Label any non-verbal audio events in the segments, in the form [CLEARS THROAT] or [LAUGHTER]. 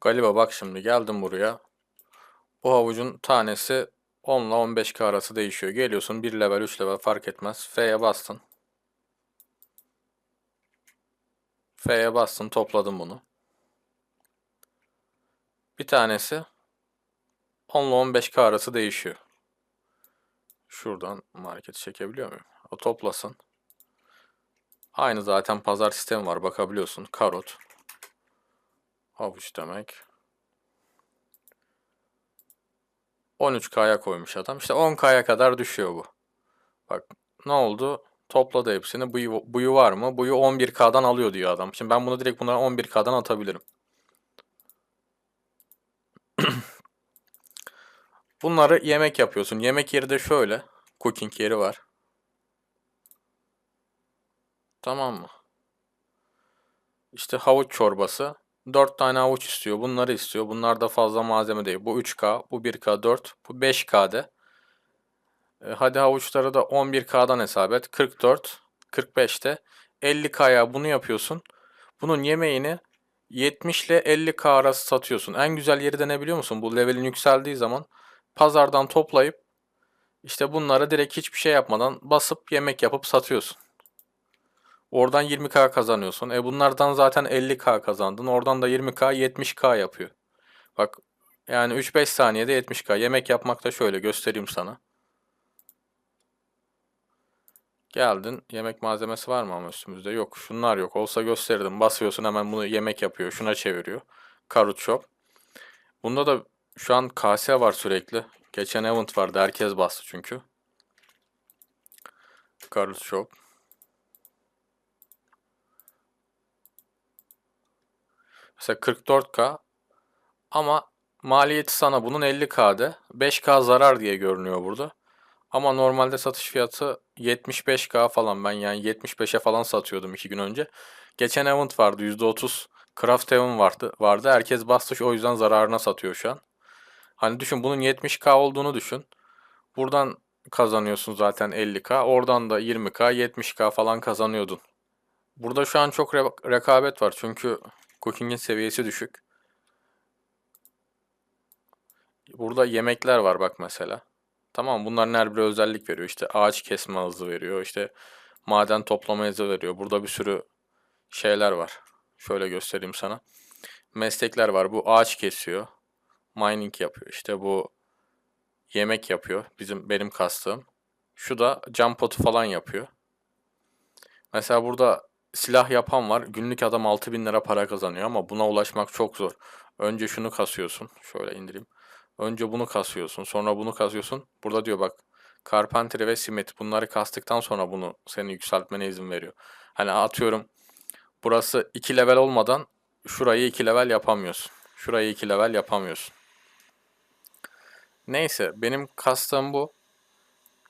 Galiba bak şimdi geldim buraya. Bu havucun tanesi 10 ile 15k arası değişiyor. Geliyorsun 1 level 3 level fark etmez. F'ye bastın. F'ye bastın topladın bunu. Bir tanesi 10 ile 15k arası değişiyor. Şuradan market çekebiliyor muyum? O toplasın. Aynı zaten pazar sistemi var bakabiliyorsun. Karot. Havuç demek. 13K'ya koymuş adam. İşte 10K'ya kadar düşüyor bu. Bak ne oldu? Topladı hepsini. Buyu, buyu var mı? Buyu 11K'dan alıyor diyor adam. Şimdi ben bunu direkt bunlara 11K'dan atabilirim. [CLEARS THROAT] Bunları yemek yapıyorsun. Yemek yeri de şöyle. Cooking yeri var. Tamam mı? İşte havuç çorbası. 4 tane havuç istiyor. Bunları istiyor. Bunlar da fazla malzeme değil. Bu 3K, bu 1K, 4, bu 5K'de. E, hadi havuçları da 11K'dan hesap et. 44, 45'te. 50K'ya bunu yapıyorsun. Bunun yemeğini 70 ile 50K arası satıyorsun. En güzel yeri de ne biliyor musun? Bu levelin yükseldiği zaman pazardan toplayıp işte bunlara direkt hiçbir şey yapmadan basıp yemek yapıp satıyorsun. Oradan 20k kazanıyorsun. E bunlardan zaten 50k kazandın. Oradan da 20k 70k yapıyor. Bak yani 3-5 saniyede 70k. Yemek yapmak da şöyle göstereyim sana. Geldin. Yemek malzemesi var mı ama üstümüzde? Yok. Şunlar yok. Olsa gösterirdim. Basıyorsun hemen bunu yemek yapıyor. Şuna çeviriyor. Karut shop. Bunda da şu an kase var sürekli. Geçen event vardı. Herkes bastı çünkü. Karut shop. Mesela 44K ama maliyeti sana bunun 50K'de 5K zarar diye görünüyor burada. Ama normalde satış fiyatı 75K falan ben yani 75'e falan satıyordum 2 gün önce. Geçen event vardı %30 Craft Event vardı. vardı. Herkes bastı o yüzden zararına satıyor şu an. Hani düşün bunun 70K olduğunu düşün. Buradan kazanıyorsun zaten 50K. Oradan da 20K 70K falan kazanıyordun. Burada şu an çok re- rekabet var çünkü Cooking'in seviyesi düşük. Burada yemekler var bak mesela. Tamam bunların her biri özellik veriyor. İşte ağaç kesme hızı veriyor. İşte maden toplama hızı veriyor. Burada bir sürü şeyler var. Şöyle göstereyim sana. Meslekler var. Bu ağaç kesiyor. Mining yapıyor. İşte bu yemek yapıyor. Bizim benim kastığım. Şu da cam potu falan yapıyor. Mesela burada silah yapan var. Günlük adam 6000 lira para kazanıyor ama buna ulaşmak çok zor. Önce şunu kasıyorsun. Şöyle indireyim. Önce bunu kasıyorsun. Sonra bunu kasıyorsun. Burada diyor bak. Carpentry ve Smith bunları kastıktan sonra bunu senin yükseltmene izin veriyor. Hani atıyorum burası 2 level olmadan şurayı 2 level yapamıyorsun. Şurayı 2 level yapamıyorsun. Neyse benim kastığım bu.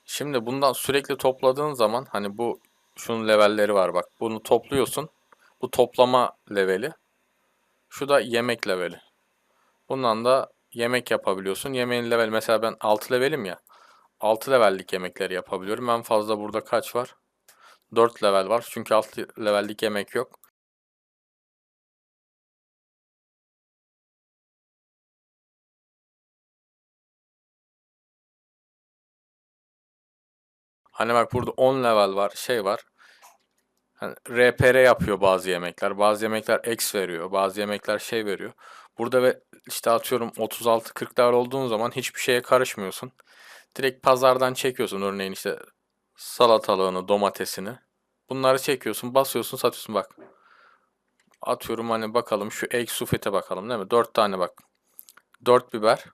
Şimdi bundan sürekli topladığın zaman hani bu şunun levelleri var bak. Bunu topluyorsun. Bu toplama leveli. Şu da yemek leveli. Bundan da yemek yapabiliyorsun. Yemeğin level mesela ben 6 levelim ya. 6 levellik yemekleri yapabiliyorum. En fazla burada kaç var? 4 level var. Çünkü 6 levellik yemek yok. Hani bak burada 10 level var, şey var. Hani RPR yapıyor bazı yemekler. Bazı yemekler X veriyor. Bazı yemekler şey veriyor. Burada ve işte atıyorum 36-40 level olduğun zaman hiçbir şeye karışmıyorsun. Direkt pazardan çekiyorsun örneğin işte salatalığını, domatesini. Bunları çekiyorsun, basıyorsun, satıyorsun bak. Atıyorum hani bakalım şu egg sufete bakalım değil mi? 4 tane bak. 4 biber.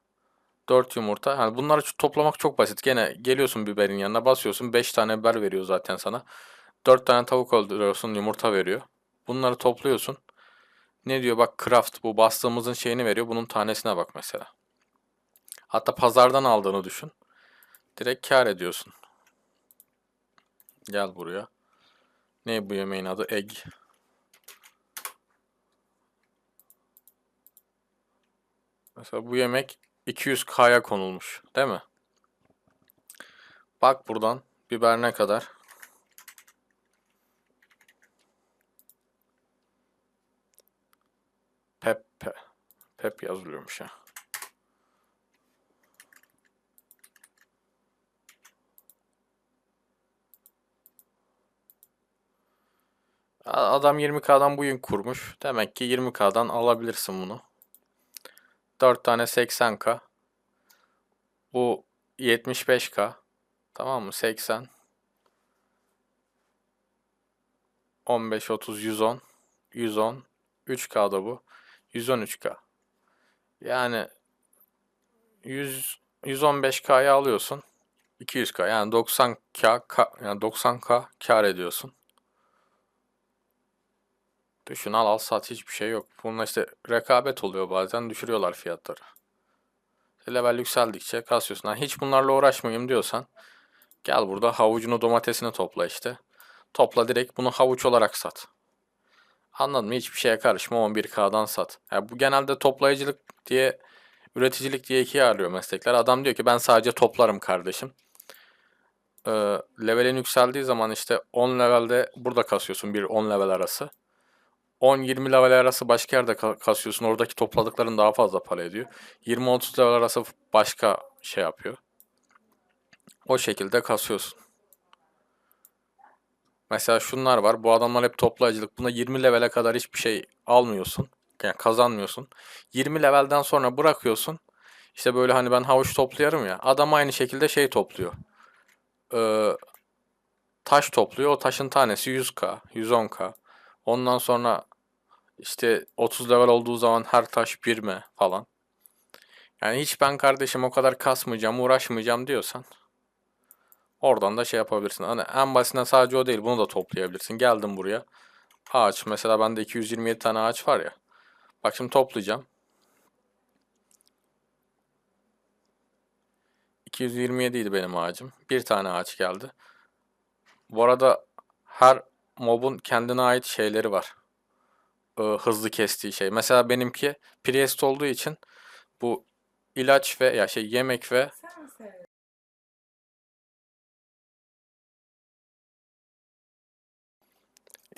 4 yumurta. Hani bunları toplamak çok basit. Gene geliyorsun biberin yanına basıyorsun. 5 tane biber veriyor zaten sana. 4 tane tavuk öldürüyorsun yumurta veriyor. Bunları topluyorsun. Ne diyor bak craft bu bastığımızın şeyini veriyor. Bunun tanesine bak mesela. Hatta pazardan aldığını düşün. Direkt kar ediyorsun. Gel buraya. Ne bu yemeğin adı? Egg. Mesela bu yemek 200K'ya konulmuş, değil mi? Bak buradan Biber ne kadar? Pep, pe, pep yazılıyormuş ya. Adam 20K'dan bugün kurmuş. Demek ki 20K'dan alabilirsin bunu. 4 tane 80K. Bu 75K. Tamam mı? 80. 15, 30, 110. 110. 3K'da bu. 113K. Yani 100, 115K'ya alıyorsun. 200K yani 90K ka- yani 90K kar ediyorsun. Düşün al al sat hiçbir şey yok. Bununla işte rekabet oluyor bazen düşürüyorlar fiyatları. Level yükseldikçe kasıyorsun. Hiç bunlarla uğraşmayayım diyorsan gel burada havucunu domatesini topla işte. Topla direkt bunu havuç olarak sat. Anladın mı? Hiçbir şeye karışma 11K'dan sat. Yani bu genelde toplayıcılık diye üreticilik diye ikiye ayrılıyor meslekler. Adam diyor ki ben sadece toplarım kardeşim. Ee, levelin yükseldiği zaman işte 10 levelde burada kasıyorsun bir 10 level arası. 10-20 level arası başka yerde ka- kasıyorsun. Oradaki topladıkların daha fazla para ediyor. 20-30 level arası başka şey yapıyor. O şekilde kasıyorsun. Mesela şunlar var. Bu adamlar hep toplayıcılık. Buna 20 levele kadar hiçbir şey almıyorsun. Yani kazanmıyorsun. 20 levelden sonra bırakıyorsun. İşte böyle hani ben havuç topluyorum ya. Adam aynı şekilde şey topluyor. Ee, taş topluyor. O taşın tanesi 100k, 110k. Ondan sonra işte 30 level olduğu zaman her taş 1 mi falan. Yani hiç ben kardeşim o kadar kasmayacağım, uğraşmayacağım diyorsan oradan da şey yapabilirsin. Hani en basitinden sadece o değil, bunu da toplayabilirsin. Geldim buraya. Ağaç mesela bende 227 tane ağaç var ya. Bak şimdi toplayacağım. 227 idi benim ağacım. Bir tane ağaç geldi. Bu arada her mobun kendine ait şeyleri var. Ee, hızlı kestiği şey. Mesela benimki Priest olduğu için bu ilaç ve ya şey yemek ve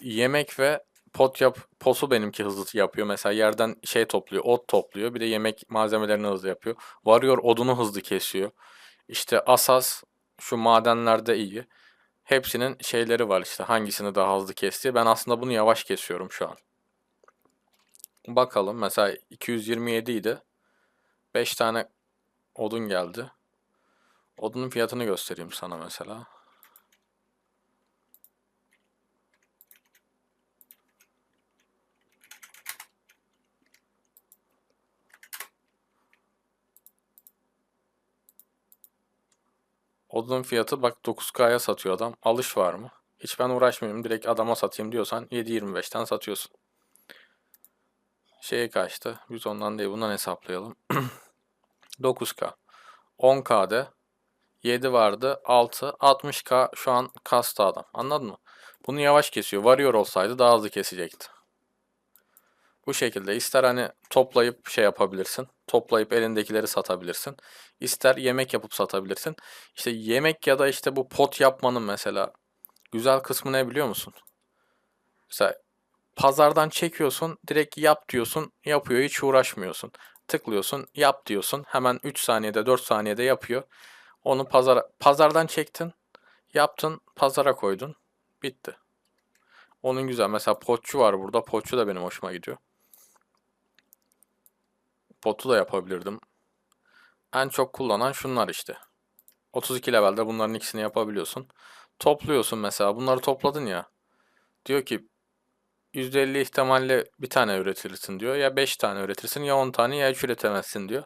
yemek ve pot yap posu benimki hızlı yapıyor. Mesela yerden şey topluyor, ot topluyor. Bir de yemek malzemelerini hızlı yapıyor. Warrior odunu hızlı kesiyor. İşte Asas şu madenlerde iyi. Hepsinin şeyleri var işte hangisini daha hızlı kestiği. Ben aslında bunu yavaş kesiyorum şu an. Bakalım mesela 227 idi. 5 tane odun geldi. Odunun fiyatını göstereyim sana mesela. Odunun fiyatı bak 9K'ya satıyor adam. Alış var mı? Hiç ben uğraşmıyorum. Direkt adama satayım diyorsan 7.25'ten satıyorsun. Şeye kaçtı? 110'dan değil bundan hesaplayalım. 9K. 10K'de 7 vardı. 6. 60K şu an kastı adam. Anladın mı? Bunu yavaş kesiyor. Varıyor olsaydı daha hızlı kesecekti. Bu şekilde ister hani toplayıp şey yapabilirsin. Toplayıp elindekileri satabilirsin. İster yemek yapıp satabilirsin. İşte yemek ya da işte bu pot yapmanın mesela güzel kısmı ne biliyor musun? Mesela pazardan çekiyorsun, direkt yap diyorsun, yapıyor, hiç uğraşmıyorsun. Tıklıyorsun, yap diyorsun, hemen 3 saniyede, 4 saniyede yapıyor. Onu pazara, pazardan çektin, yaptın, pazara koydun, bitti. Onun güzel. Mesela potçu var burada. Potçu da benim hoşuma gidiyor. Potu da yapabilirdim. En çok kullanan şunlar işte. 32 levelde bunların ikisini yapabiliyorsun. Topluyorsun mesela. Bunları topladın ya. Diyor ki %50 ihtimalle bir tane üretirsin diyor. Ya 5 tane üretirsin ya 10 tane ya hiç üretemezsin diyor.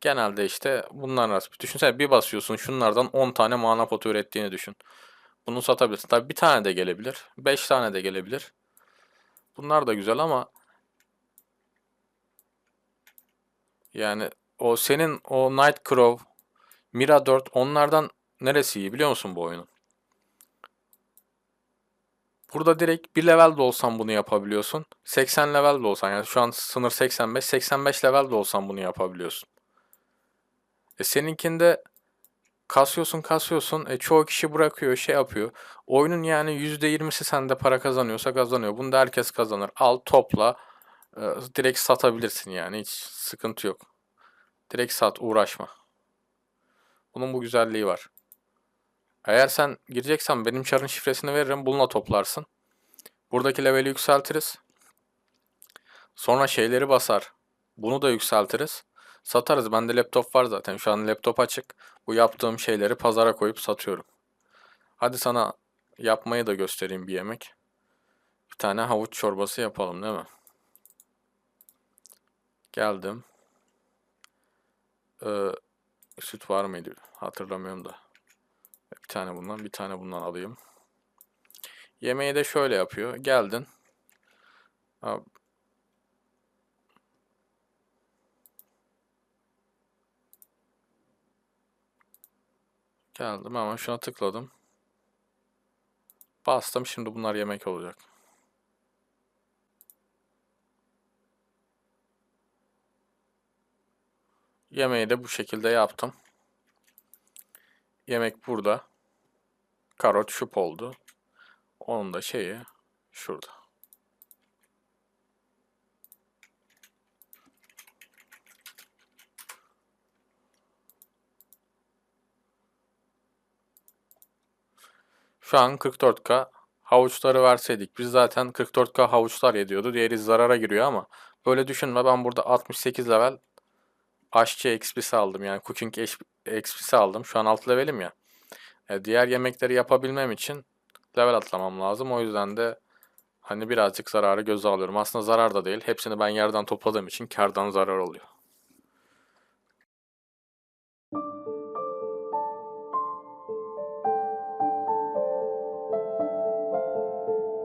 Genelde işte bunlar arası. Düşünsene bir basıyorsun şunlardan 10 tane mana potu ürettiğini düşün. Bunu satabilirsin. Tabii bir tane de gelebilir. 5 tane de gelebilir. Bunlar da güzel ama yani o senin o Nightcrow, Mira 4 onlardan neresi iyi biliyor musun bu oyunun? Burada direkt bir level de olsan bunu yapabiliyorsun. 80 level de olsan yani şu an sınır 85. 85 level de olsan bunu yapabiliyorsun. E seninkinde kasıyorsun kasıyorsun. E, çoğu kişi bırakıyor şey yapıyor. Oyunun yani %20'si sende para kazanıyorsa kazanıyor. Bunu da herkes kazanır. Al topla. E, direkt satabilirsin yani. Hiç sıkıntı yok. Direkt sat uğraşma. Bunun bu güzelliği var. Eğer sen gireceksen benim çarın şifresini veririm. Bununla toplarsın. Buradaki leveli yükseltiriz. Sonra şeyleri basar. Bunu da yükseltiriz. Satarız. Bende laptop var zaten. Şu an laptop açık. Bu yaptığım şeyleri pazara koyup satıyorum. Hadi sana yapmayı da göstereyim bir yemek. Bir tane havuç çorbası yapalım değil mi? Geldim. Ee, süt var mıydı? Hatırlamıyorum da. Bir tane bundan, bir tane bundan alayım. Yemeği de şöyle yapıyor. Geldin. Abi, Geldim hemen şuna tıkladım. Bastım şimdi bunlar yemek olacak. Yemeği de bu şekilde yaptım. Yemek burada. Karot şup oldu. Onun da şeyi şurada. Şu an 44K havuçları verseydik biz zaten 44K havuçlar yediyordu. Diğeri zarara giriyor ama böyle düşünme ben burada 68 level aşçı XP'si aldım yani cooking XP'si aldım. Şu an alt levelim ya. E, diğer yemekleri yapabilmem için level atlamam lazım. O yüzden de hani birazcık zararı göze alıyorum. Aslında zarar da değil. Hepsini ben yerden topladığım için kardan zarar oluyor.